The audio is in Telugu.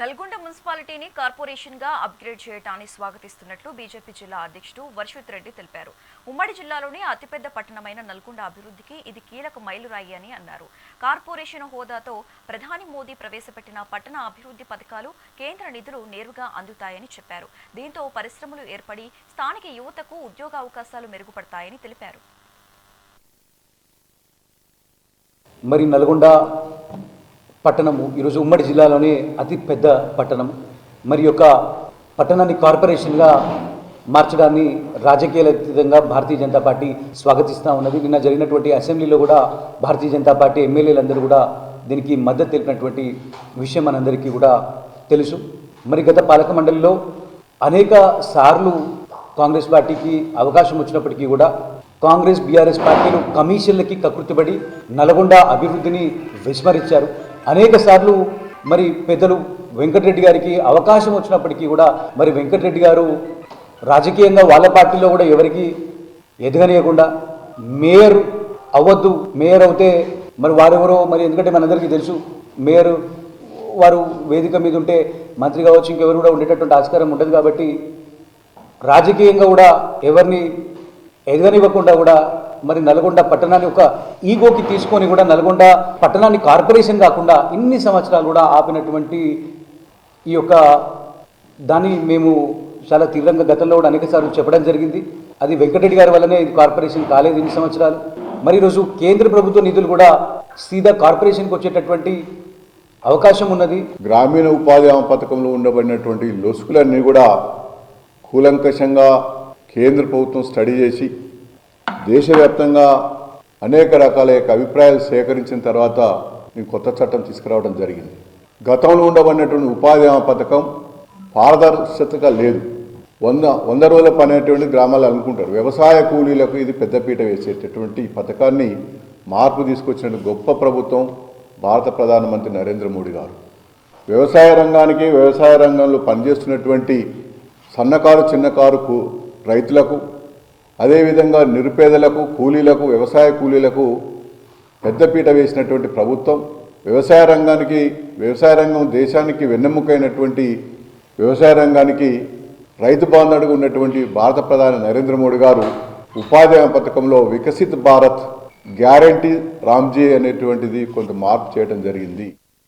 నల్గొండ మున్సిపాలిటీని కార్పొరేషన్గా అప్గ్రేడ్ చేయడాన్ని స్వాగతిస్తున్నట్లు బీజేపీ జిల్లా అధ్యక్షుడు వర్షిత్ రెడ్డి తెలిపారు. ఉమ్మడి జిల్లాలోని అతిపెద్ద పట్టణమైన నల్గొండ అభివృద్ధికి ఇది కీలక మైలురాయి అని అన్నారు. కార్పొరేషన్ హోదాతో ప్రధాని మోదీ ప్రవేశపెట్టిన పట్టణ అభివృద్ధి పథకాలు కేంద్ర నిధులు నేరుగా అందుతాయని చెప్పారు. దీంతో పరిశ్రమలు ఏర్పడి స్థానిక యువతకు ఉద్యోగ అవకాశాలు మెరుగుపడతాయని తెలిపారు. మరి నల్గొండ పట్టణము. ఈరోజు ఉమ్మడి జిల్లాలోనే అతి పెద్ద పట్టణం. మరి యొక్క పట్టణాన్ని కార్పొరేషన్గా మార్చడాన్ని రాజకీయాలతీతంగా భారతీయ జనతా పార్టీ స్వాగతిస్తూ ఉన్నది. నిన్న జరిగినటువంటి అసెంబ్లీలో కూడా భారతీయ జనతా పార్టీ ఎమ్మెల్యేలందరూ కూడా దీనికి మద్దతు తెలిపినటువంటి విషయం మనందరికీ కూడా తెలుసు. మరి గత పాలక మండలిలో అనేక సార్లు కాంగ్రెస్ పార్టీకి అవకాశం వచ్చినప్పటికీ కూడా కాంగ్రెస్ బీఆర్ఎస్ పార్టీలు కమిషన్లకి కకృతిపడి నల్గొండ అభివృద్ధిని విస్మరించారు. అనేక సార్లు మరి పెద్దలు వెంకటరెడ్డి గారికి అవకాశం వచ్చినప్పటికీ కూడా మరి వెంకటరెడ్డి గారు రాజకీయంగా వాళ్ళ పార్టీలో కూడా ఎవరికి ఎదగనీయకుండా మేయర్ అవ్వద్దు మేయర్ అవుతే మరి వారెవరో మరి ఎందుకంటే మనందరికీ తెలుసు మేయర్ వారు వేదిక మీద ఉంటే మంత్రి కావచ్చు ఇంకెవరు కూడా ఉండేటటువంటి ఆస్కారం ఉండదు కాబట్టి రాజకీయంగా కూడా ఎవరిని ఎదగనివ్వకుండా కూడా మరి నల్గొండ పట్టణాన్ని ఒక ఈగోకి తీసుకొని కూడా నల్గొండ పట్టణాన్ని కార్పొరేషన్ కాకుండా ఇన్ని సంవత్సరాలు కూడా ఆపినటువంటి ఈ యొక్క దాన్ని మేము చాలా తీవ్రంగా గతంలో కూడా అనేక సార్లు చెప్పడం జరిగింది. అది వెంకటరెడ్డి గారి వల్లనే ఇది కార్పొరేషన్ కాలేదు ఇన్ని సంవత్సరాలు. మరి ఈరోజు కేంద్ర ప్రభుత్వ నిధులు కూడా సీదా కార్పొరేషన్కి వచ్చేటటువంటి అవకాశం ఉన్నది. గ్రామీణ ఉపాధి హామీ పథకంలో ఉండబడినటువంటి లొసుకులన్నీ కూడా కూలంకషంగా కేంద్ర ప్రభుత్వం స్టడీ చేసి దేశవ్యాప్తంగా అనేక రకాల యొక్క అభిప్రాయాలు సేకరించిన తర్వాత నేను కొత్త చట్టం తీసుకురావడం జరిగింది. గతంలో ఉండబడినటువంటి ఉపాధి హామీ పథకం పారదర్శకత లేదు. వంద వంద రోజుల పని అనేటువంటి గ్రామాలు అనుకుంటారు. వ్యవసాయ కూలీలకు ఇది పెద్దపీట వేసేటటువంటి ఈ పథకాన్ని మార్పు తీసుకొచ్చిన గొప్ప ప్రభుత్వం భారత ప్రధానమంత్రి నరేంద్ర మోడీ గారు. వ్యవసాయ రంగానికి వ్యవసాయ రంగంలో పనిచేస్తున్నటువంటి సన్నకారు చిన్నకారుకు రైతులకు అదేవిధంగా నిరుపేదలకు కూలీలకు వ్యవసాయ కూలీలకు పెద్దపీట వేసినటువంటి ప్రభుత్వం వ్యవసాయ రంగానికి వ్యవసాయ రంగం దేశానికి వెన్నెముకైనటువంటి వ్యవసాయ రంగానికి రైతు బాంధవుడిగా ఉన్నటువంటి భారత ప్రధాని నరేంద్ర మోడీ గారు ఉపాధి హామీ పథకంలో వికసిత్ భారత్ గ్యారంటీ రామ్జీ అనేటువంటిది కొంత మార్పు చేయడం జరిగింది.